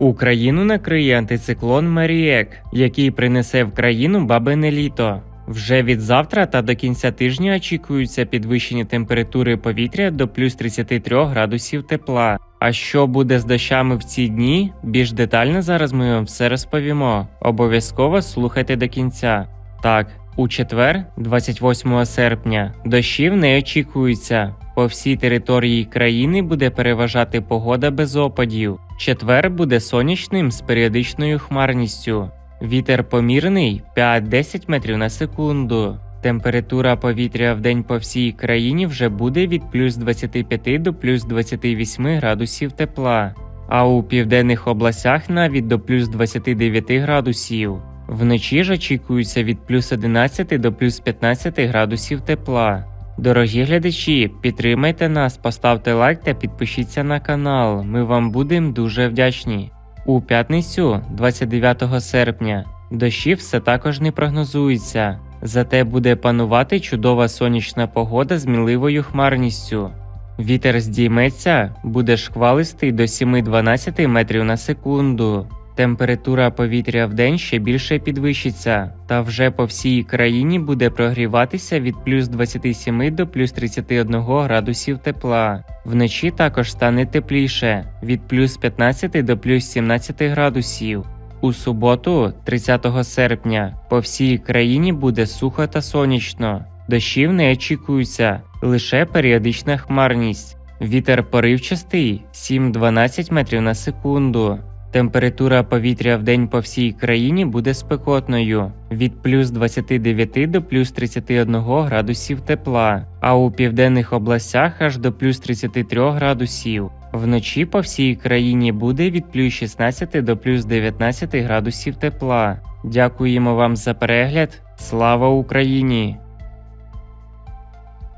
Україну накриє антициклон Маріек, який принесе в країну бабине літо. Вже від завтра та до кінця тижня очікуються підвищені температури повітря до плюс 33 градусів тепла. А що буде з дощами в ці дні? Більш детально зараз ми вам все розповімо. Обов'язково слухайте до кінця. Так, у четвер, 28 серпня, дощів не очікується. По всій території країни буде переважати погода без опадів. Четвер буде сонячним з періодичною хмарністю. Вітер помірний 5-10 метрів на секунду. Температура повітря в день по всій країні вже буде від плюс 25 до плюс 28 градусів тепла, а у південних областях навіть до плюс 29 градусів. Вночі ж очікується від плюс 11 до плюс 15 градусів тепла. Дорогі глядачі, підтримайте нас, поставте лайк та підпишіться на канал. Ми вам будемо дуже вдячні. У п'ятницю, 29 серпня, дощів все також не прогнозується. Зате буде панувати чудова сонячна погода з мінливою хмарністю. Вітер здійметься, буде шквалистий до 7-12 метрів на секунду. Температура повітря в день ще більше підвищиться, та вже по всій країні буде прогріватися від плюс 27 до плюс 31 градусів тепла. Вночі також стане тепліше від плюс 15 до плюс 17 градусів. У суботу, 30 серпня, по всій країні буде сухо та сонячно. Дощів не очікується, лише періодична хмарність. Вітер поривчастий 7-12 метрів на секунду. Температура повітря в день по всій країні буде спекотною від плюс 29 до плюс 31 градусів тепла, а у південних областях аж до плюс 33 градусів. Вночі по всій країні буде від плюс 16 до плюс 19 градусів тепла. Дякуємо вам за перегляд. Слава Україні!